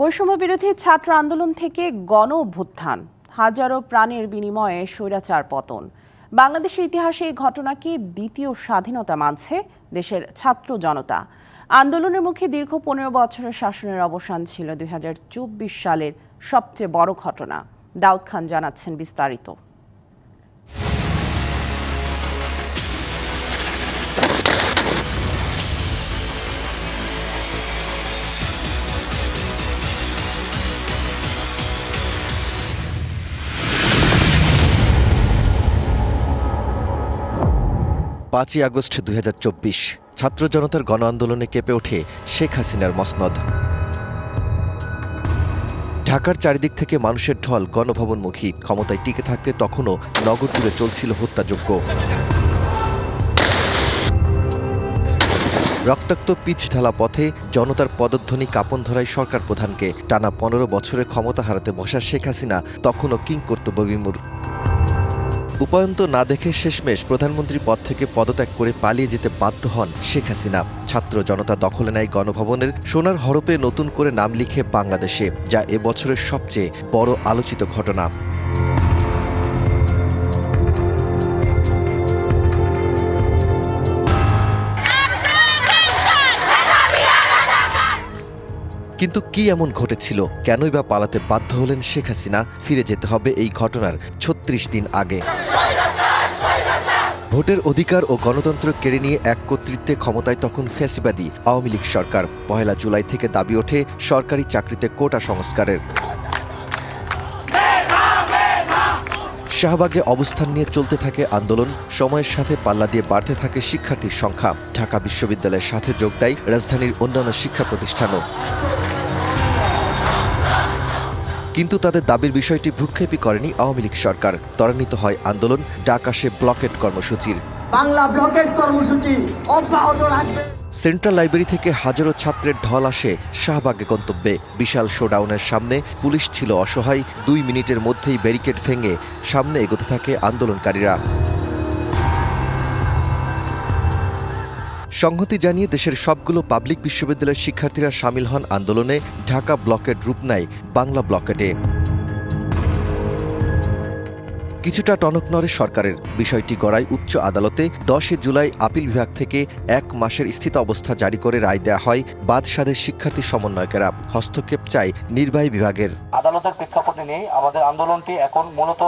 বৈষম্য বিরোধী ছাত্র আন্দোলন থেকে গণ অভ্যুত্থান হাজারো প্রাণের বিনিময়ে স্বৈরাচার পতন। বাংলাদেশের ইতিহাসে এই ঘটনাকে দ্বিতীয় স্বাধীনতা মানছে দেশের ছাত্র জনতা? আন্দোলনের মুখে দীর্ঘ পনেরো বছরের শাসনের অবসান ছিল দুই হাজার চব্বিশ সালের সবচেয়ে বড় ঘটনা। দাউদ খান জানাচ্ছেন বিস্তারিত। পাঁচই আগস্ট দুই হাজার চব্বিশ, ছাত্র জনতার গণ আন্দোলনে কেঁপে ওঠে শেখ হাসিনার মসনদ। ঢাকার চারিদিক থেকে মানুষের ঢল গণভবনমুখী, ক্ষমতায় টিকে থাকতে তখনও নগর জুড়ে চলছিল হত্যাযজ্ঞ। রক্তাক্ত পিচ ঢালা পথে জনতার পদধ্বনি কাপন ধরায় সরকার প্রধানকে টানা পনেরো বছরের ক্ষমতা হারাতে বসা শেখ হাসিনা তখনও কিং কর্তব্য বিমূর। উপায়ন্ত না দেখে শেষমেশ প্রধানমন্ত্রী পদ থেকে পদত্যাগ করে পালিয়ে যেতে বাধ্য হন শেখ হাসিনা। ছাত্র জনতা দখলে নেয় গণভবনের সোনার হরপে নতুন করে নাম লিখে বাংলাদেশে, যা এবছরের সবচেয়ে বড় আলোচিত ঘটনা। কিন্তু কি এমন ঘটেছিল? কেনই বা পালাতে বাধ্য হলেন শেখ হাসিনা? ফিরে যেতে হবে এই ঘটনার ছত্রিশ দিন আগে। ভোটের অধিকার ও গণতন্ত্র কেড়ে নিয়ে এক কর্তৃত্বে ক্ষমতায় তখন ফ্যাসিবাদী আওয়ামী লীগ সরকার। পহেলা জুলাই থেকে দাবি ওঠে সরকারি চাকরিতে কোটা সংস্কারের। শাহবাগে অবস্থান নিয়ে চলতে থাকে আন্দোলন। সময়ের সাথে পাল্লা দিয়ে বাড়তে থাকে শিক্ষার্থীর সংখ্যা। ঢাকা বিশ্ববিদ্যালয়ের সাথে যোগ দেয় রাজধানীর অন্যান্য শিক্ষা প্রতিষ্ঠানও। কিন্তু তাদের দাবির বিষয়টি ভ্রুক্ষেপই করেনি আওয়ামী লীগ সরকার। ত্বরান্বিত হয় আন্দোলন ডাকাশে আসে ব্লকেট কর্মসূচির। বাংলা ব্লকেট কর্মসূচি অব্যাহত রাখবে। সেন্ট্রাল লাইব্রেরি থেকে হাজারো ছাত্রের ঢল আসে শাহবাগে গন্তব্যে। বিশাল শোডাউনের সামনে পুলিশ ছিল অসহায়। দুই মিনিটের মধ্যেই ব্যারিকেড ভেঙে সামনে এগোতে থাকে আন্দোলনকারীরা। সংহতি জানিয়ে দেশের সবগুলো পাবলিক বিশ্ববিদ্যালয়ের শিক্ষার্থীরা সামিল হন আন্দোলনে ঢাকা ব্লকের রূপ নেয় বাংলা ব্লকেটে। কিছুটা টনক নড়ে সরকারের। বিষয়টি গড়ায় উচ্চ আদালতে দশই জুলাই আপিল বিভাগ থেকে এক মাসের স্থিত অবস্থা জারি করে রায় দেয়া হয় বাদশাদের শিক্ষার্থী সমন্বয়কেরা। হস্তক্ষেপ চায় নির্বাহী বিভাগের। আদালতের প্রেক্ষাপটে নিয়ে আমাদের আন্দোলনটি এখন মূলত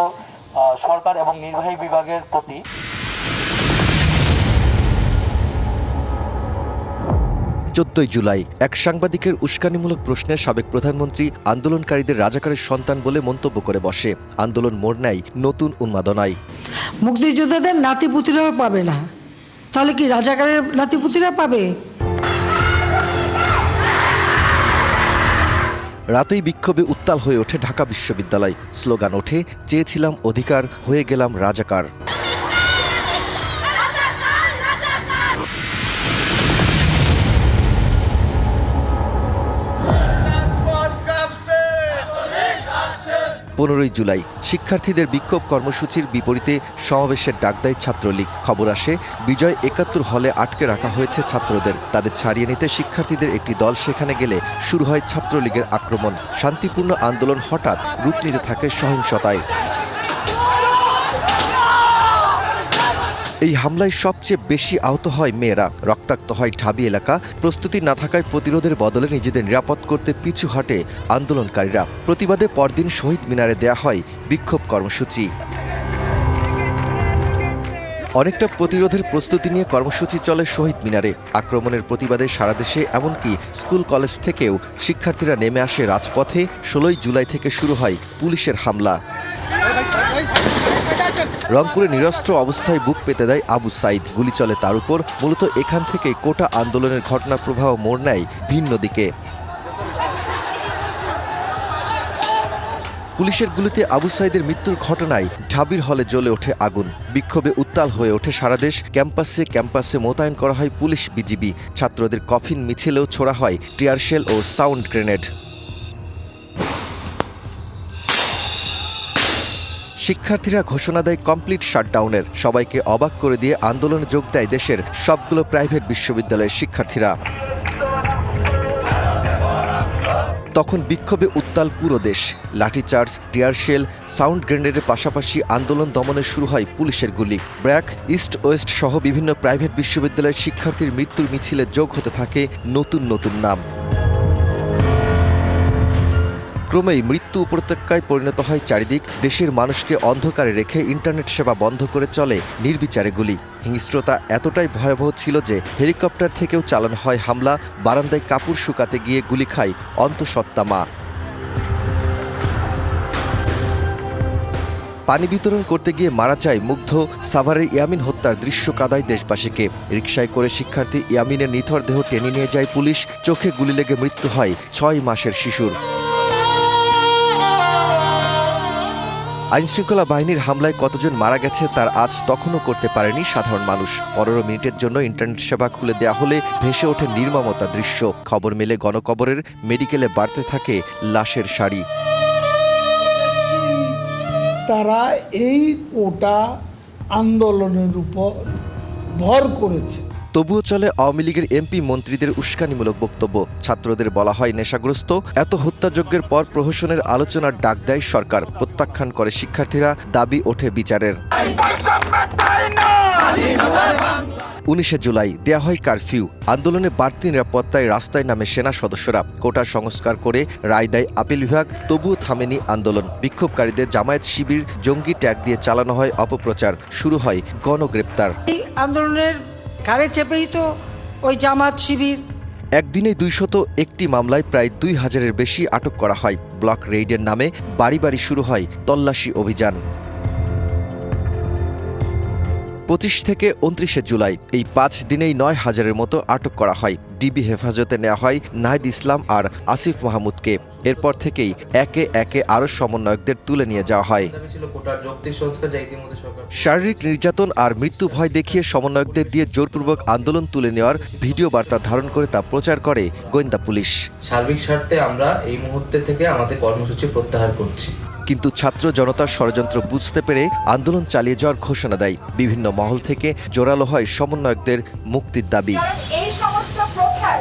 সরকার এবং নির্বাহী বিভাগের প্রতি চোদ্দই জুলাই এক সাংবাদিকের উস্কানিমূলক প্রশ্নে সাবেক প্রধানমন্ত্রী আন্দোলনকারীদের রাজাকারের সন্তান বলে মন্তব্য করে বসে। আন্দোলন মোড় নেয় নতুন উন্মাদনায়। মুক্তিযোদ্ধাদের নাতিপুতিরাও পাবে না। তাহলে কি রাজাকারের নাতিপুতিরা পাবে? রাতেই বিক্ষোভে উত্তাল হয়ে ওঠে ঢাকা বিশ্ববিদ্যালয়। স্লোগান ওঠে চেয়েছিলাম অধিকার হয়ে গেলাম রাজাকার। পনেরোই জুলাই শিক্ষার্থীদের বিক্ষোভ কর্মসূচির বিপরীতে সমাবেশের ডাক দেয় ছাত্রলীগ। খবর আসে, বিজয় একাত্তর হলে আটকে রাখা হয়েছে ছাত্রদের। তাদের ছাড়িয়ে নিতে শিক্ষার্থীদের একটি দল সেখানে গেলে শুরু হয় ছাত্রলীগের আক্রমণ। শান্তিপূর্ণ আন্দোলন হঠাৎ রূপ নিতে থাকে সহিংসতায়। এই হামলায় সবচেয়ে বেশি আহত হয় মেয়েরা। রক্তাক্ত হয় ঢাবি এলাকা। প্রস্তুতি না থাকায় প্রতিরোধের বদলে নিজেদের নিরাপদ করতে পিছু হটে আন্দোলনকারীরা। প্রতিবাদে পরদিন শহীদ মিনারে দেয়া হয় বিক্ষোভ কর্মসূচি। অনেকটা প্রতিরোধের প্রস্তুতি নিয়ে কর্মসূচি চলে শহীদ মিনারে। আক্রমণের প্রতিবাদে সারা দেশে এমনকি স্কুল, কলেজ থেকেও শিক্ষার্থীরা নেমে আসে রাজপথে। ষোলোই জুলাই থেকে শুরু হয় পুলিশের হামলা। রংপুরে নিরস্ত্র অবস্থায় বুক পেতে দেয় আবু সাইদ। গুলি চলে তার উপর। মূলত এখান থেকে কোটা আন্দোলনের ঘটনা প্রবাহ মোড় নেয় ভিন্ন দিকে। পুলিশের গুলিতে আবু সাইদের মৃত্যুর ঘটনায় ঢাবির হলে জ্বলে ওঠে আগুন। বিক্ষোভে উত্তাল হয়ে ওঠে সারা দেশ। ক্যাম্পাসে ক্যাম্পাসে মোতায়েন করা হয় পুলিশ বিজিবি। ছাত্রদের কফিন মিছিলেও ছোড়া হয় টিয়ারশেল ও সাউন্ড গ্রেনেড। শিক্ষার্থীরা ঘোষণা দেয় কমপ্লিট শাটডাউনের সবাইকে অবাক করে দিয়ে আন্দোলনে যোগ দেয় দেশের সবগুলো প্রাইভেট বিশ্ববিদ্যালয়ের শিক্ষার্থীরা। তখন বিক্ষোভে উত্তাল পুরো দেশ। লাঠিচার্জ টিয়ারশেল সাউন্ড গ্রেনেডের পাশাপাশি আন্দোলন দমনে শুরু হয় পুলিশের গুলি। ব্র্যাক, ইস্ট ওয়েস্ট সহ বিভিন্ন প্রাইভেট বিশ্ববিদ্যালয়ের শিক্ষার্থীর মৃত্যুর মিছিলে যোগ হতে থাকে নতুন নতুন নাম। ক্রমেই মৃত্যু উপত্যকায় পরিণত হয় চারিদিক। দেশের মানুষকে অন্ধকারে রেখে ইন্টারনেট সেবা বন্ধ করে চলে নির্বিচারে গুলি। হিংস্রতা এতটাই ভয়াবহ ছিল যে হেলিকপ্টার থেকেও চালানো হয় হামলা। বারান্দায় কাপড় শুকাতে গিয়ে গুলি খায় অন্তঃসত্ত্বা মা। পানি বিতরণ করতে গিয়ে মারা যায় মুগ্ধ সাভারের ইয়ামিন হত্যার দৃশ্য কাদায় দেশবাসীকে। রিকশায় করে শিক্ষার্থী ইয়ামিনের নিথর দেহ টেনে নিয়ে যায় পুলিশ। চোখে গুলি লেগে মৃত্যু হয় ছয় মাসের শিশুর। আইনশৃঙ্খলা বাহিনীর হামলায় কতজন মারা গেছে তার আজ তখনও করতে পারেনি সাধারণ মানুষ। পনেরো মিনিটের জন্য ইন্টারনেট সেবা খুলে দেওয়া হলে ভেসে ওঠে নির্মমতা দৃশ্য। খবর মেলে গণকবরের, মেডিকেলে বাড়তে থাকে লাশের সারি তারা এই কোটা আন্দোলনের উপর ভর করেছে। তবুও চলে আওয়ামী লীগের এমপি মন্ত্রীদের উস্কানিমূলক বক্তব্য। ছাত্রদের বলা হয় নেশাগ্রস্ত। এত হত্যাযজ্ঞের পর প্রহসনের আলোচনার ডাক দেয় সরকার। প্রত্যাখ্যান করে শিক্ষার্থীরা, দাবি ওঠে বিচারের। উনিশে জুলাই, দেয়া হয় কারফিউ। আন্দোলনে বাড়তি নিরাপত্তায় রাস্তায় নামে সেনা সদস্যরা। কোটা সংস্কার করে রায় দেয় আপিল বিভাগ, তবুও থামেনি আন্দোলন। বিক্ষোভকারীদের জামায়াত শিবির, জঙ্গি ট্যাগ দিয়ে চালানো হয় অপপ্রচার। শুরু হয় গণগ্রেপ্তার। আন্দোলনের ঘাড়ে চেপেই তো ওই জামাত শিবির। একদিনে দুইশত একটি মামলায় প্রায় দুই হাজারের বেশি আটক করা হয়। ব্লক রেইডের নামে বাড়ি বাড়ি শুরু হয় তল্লাশি অভিযান। থেকে উনত্রিশে জুলাই। এই পাঁচ দিনেই নয় হাজারের মতো আটক করা হয়। ডিবি হেফাজতে নেওয়া হয় নাহিদ ইসলাম আর আসিফ মাহমুদকে। এরপর থেকেই একে একে আরও সমন্বয়কদের তুলে নিয়ে যাওয়া হয়। শারীরিক নির্যাতন আর মৃত্যু ভয় দেখিয়ে সমন্বয়কদের দিয়ে জোরপূর্বক আন্দোলন তুলে নেওয়ার ভিডিও বার্তা ধারণ করে তা প্রচার করে গোয়েন্দা পুলিশ। সার্বিক স্বার্থে আমরা এই মুহূর্তে থেকে আমাদের কর্মসূচি প্রত্যাহার করছি। কিন্তু ছাত্র জনতার ষড়যন্ত্র বুঝতে পেরে আন্দোলন চালিয়ে যাওয়ার ঘোষণা দেয়। বিভিন্ন মহল থেকে জোরালো হয় সমন্বয়কদের মুক্তির দাবি। এই সমস্ত প্রথার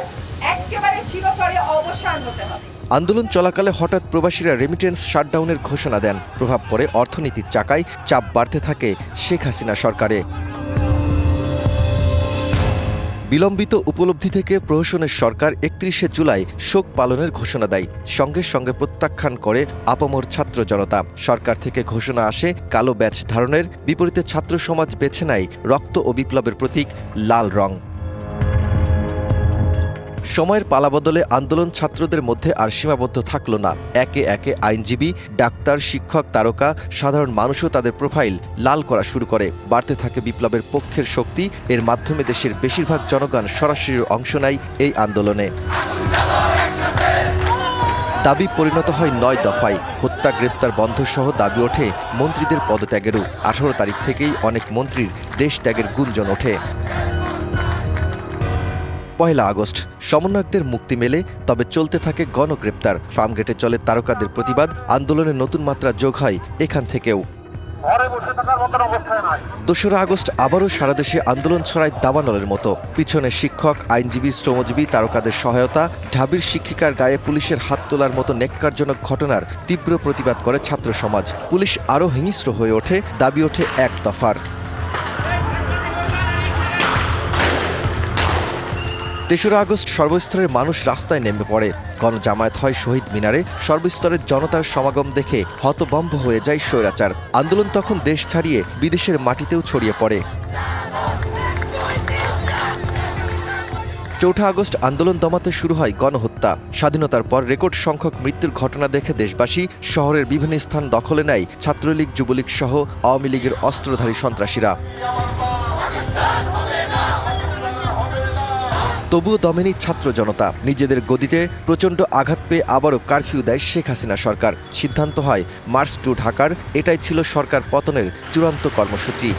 একেবারে চিরতরে অবসান হতে হবে। আন্দোলন চলাকালে হঠাৎ প্রবাসীরা রেমিটেন্স শাটডাউনের ঘোষণা দেন। প্রভাব পড়ে অর্থনীতির চাকায় চাপ বাড়তে থাকে শেখ হাসিনা সরকারে। বিলম্বিত উপলব্ধি থেকে প্রহসনের সরকার একত্রিশে জুলাই শোক পালনের ঘোষণা দেয়। সঙ্গে সঙ্গে প্রত্যাখ্যান করে আপামর ছাত্র জনতা। সরকার থেকে ঘোষণা আসে, কালো ব্যাচ ধারণের বিপরীতে ছাত্র সমাজ বেছে নেয় রক্ত ও বিপ্লবের প্রতীক, লাল রং। সময়ের পালাবদলে আন্দোলন ছাত্রদের মধ্যে আর সীমাবদ্ধ থাকল না। একে একে আইনজীবী, ডাক্তার, শিক্ষক, তারকা, সাধারণ মানুষও তাদের প্রোফাইল লাল করা শুরু করে। বাড়তে থাকে বিপ্লবের পক্ষের শক্তি, এর মাধ্যমে দেশের বেশিরভাগ জনগণ সরাসরি অংশ নেয় এই আন্দোলনে। দাবি পরিণত হয় নয় দফায়। হত্যা, গ্রেপ্তার বন্ধ সহ দাবি ওঠে মন্ত্রীদের পদত্যাগেরও। আঠারো তারিখ থেকেই অনেক মন্ত্রীর দেশ ত্যাগের গুঞ্জন ওঠে। পয়লা আগস্ট। সমন্বয়কদের মুক্তি মেলে তবে চলতে থাকে গণগ্রেপ্তার। ফার্মগেটে চলে তারকাদের প্রতিবাদ আন্দোলনে নতুন মাত্রা যোগ হয় এখান থেকেও। দোসরা আগস্ট আবারও সারা দেশে আন্দোলন ছড়ায় দাবানলের মতো। পিছনে শিক্ষক আইনজীবী শ্রমজীবী তারকাদের সহায়তা ঢাবির শিক্ষিকার গায়ে পুলিশের হাত তোলার মতো নেককারজনক ঘটনার তীব্র প্রতিবাদ করে ছাত্র সমাজ। পুলিশ আরও হিংস্র হয়ে ওঠে দাবি ওঠে এক দফার। তেসরা আগস্ট সর্বস্তরের মানুষ রাস্তায় নেমে পড়ে। গণজামায়াত হয় শহীদ মিনারে। সর্বস্তরের জনতার সমাগম দেখে হতবম্ব হয়ে যায় স্বৈরাচার। আন্দোলন তখন দেশ ছাড়িয়ে বিদেশের মাটিতেও ছড়িয়ে পড়ে। চৌঠা আগস্ট আন্দোলন দমাতে শুরু হয় গণহত্যা। স্বাধীনতার পর রেকর্ড সংখ্যক মৃত্যুর ঘটনা দেখে দেশবাসী শহরের বিভিন্ন স্থান দখলে নেয় ছাত্রলীগ, যুবলীগ সহ আওয়ামী লীগের অস্ত্রধারী সন্ত্রাসীরা। তবুও দমেনি ছাত্র জনতা। নিজেদের গদিতে প্রচণ্ড আঘাত পেয়ে আবারও কারফিউ দেয় শেখ হাসিনা সরকার। সিদ্ধান্ত হয়, মার্চ টু ঢাকার, এটাই ছিল সরকার পতনের চূড়ান্ত কর্মসূচি।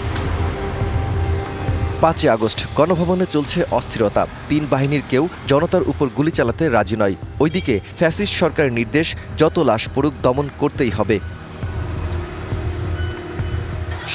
পাঁচই আগস্ট, গণভবনে চলছে অস্থিরতা। তিন বাহিনীর কেউ জনতার উপর গুলি চালাতে রাজি নয়। ওইদিকে ফ্যাসিস্ট সরকারের নির্দেশ, যত লাশ পড়ুক দমন করতেই হবে।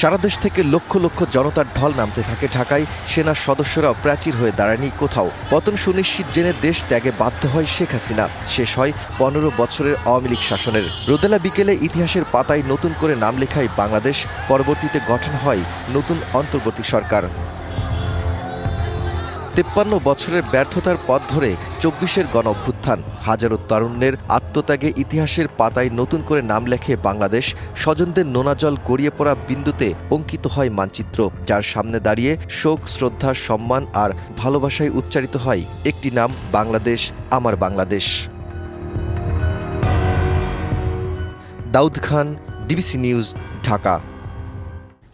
সারা দেশ থেকে লক্ষ লক্ষ জনতার ঢল নামতে থাকে ঢাকায়। সেনা সদস্যরাও প্রাচীর হয়ে দাঁড়ায়নি কোথাও। পতন সুনিশ্চিত জেনে দেশ ত্যাগে বাধ্য হয় শেখ হাসিনা। শেষ হয় পনেরো বছরের আওয়ামী লীগ শাসনের। রোদেলা বিকেলে ইতিহাসের পাতায় নতুন করে নাম লেখায় বাংলাদেশ। পরবর্তীতে গঠন হয় নতুন অন্তর্বর্তী সরকার। তেপ্পান্ন বছরের ব্যর্থতার পথ ধরে চব্বিশের গণ অভ্যুত্থান হাজারো তরুণের আত্মত্যাগে ইতিহাসের পাতায় নতুন করে নাম লেখে বাংলাদেশ। স্বজনদের নোনা জল গড়িয়ে পড়া বিন্দুতে অঙ্কিত হয় মানচিত্র, যার সামনে দাঁড়িয়ে শোক, শ্রদ্ধা, সম্মান আর ভালোবাসায় উচ্চারিত হয় একটি নাম, বাংলাদেশ, আমার Bangladesh. Daud Khan, DBC news, Dhaka.